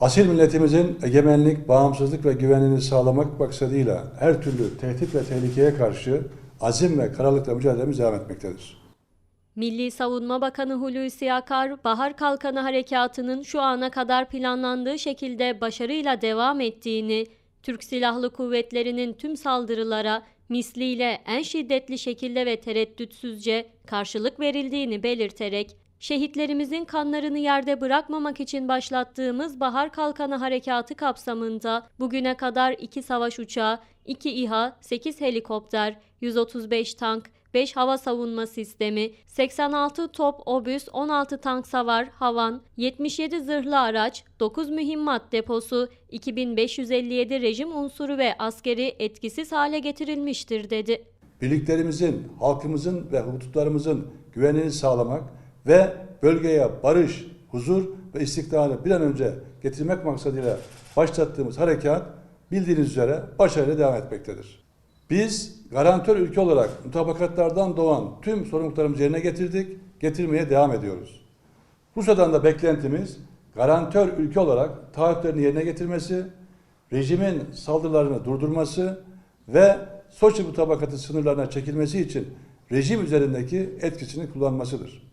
Asil milletimizin egemenlik, bağımsızlık ve güvenliğini sağlamak maksadıyla her türlü tehdit ve tehlikeye karşı azim ve kararlılıkla mücadelemiz devam etmektedir. Milli Savunma Bakanı Hulusi Akar, Bahar Kalkanı Harekatı'nın şu ana kadar planlandığı şekilde başarıyla devam ettiğini, Türk Silahlı Kuvvetleri'nin tüm saldırılara misliyle en şiddetli şekilde ve tereddütsüzce karşılık verildiğini belirterek, şehitlerimizin kanlarını yerde bırakmamak için başlattığımız Bahar Kalkanı Harekatı kapsamında bugüne kadar 2 savaş uçağı, 2 İHA, 8 helikopter, 135 tank, 5 hava savunma sistemi, 86 top obüs, 16 tank savar, havan, 77 zırhlı araç, 9 mühimmat deposu, 2557 rejim unsuru ve askeri etkisiz hale getirilmiştir dedi. Birliklerimizin, halkımızın ve hudutlarımızın güvenliğini sağlamak ve bölgeye barış, huzur ve istikrarı bir an önce getirmek maksadıyla başlattığımız harekat bildiğiniz üzere başarıyla devam etmektedir. Biz garantör ülke olarak mutabakatlardan doğan tüm sorumluluklarımızı yerine getirdik, getirmeye devam ediyoruz. Rusya'dan da beklentimiz garantör ülke olarak taahhütlerini yerine getirmesi, rejimin saldırılarını durdurması ve Soçi mutabakatı sınırlarına çekilmesi için rejim üzerindeki etkisini kullanmasıdır.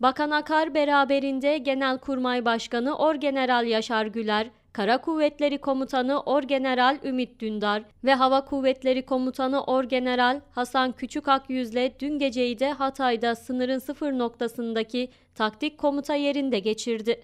Bakan Akar beraberinde Genelkurmay Başkanı Orgeneral Yaşar Güler, Kara Kuvvetleri Komutanı Orgeneral Ümit Dündar ve Hava Kuvvetleri Komutanı Orgeneral Hasan Küçükakyüz'le dün geceyi de Hatay'da sınırın sıfır noktasındaki taktik komuta yerinde geçirdi.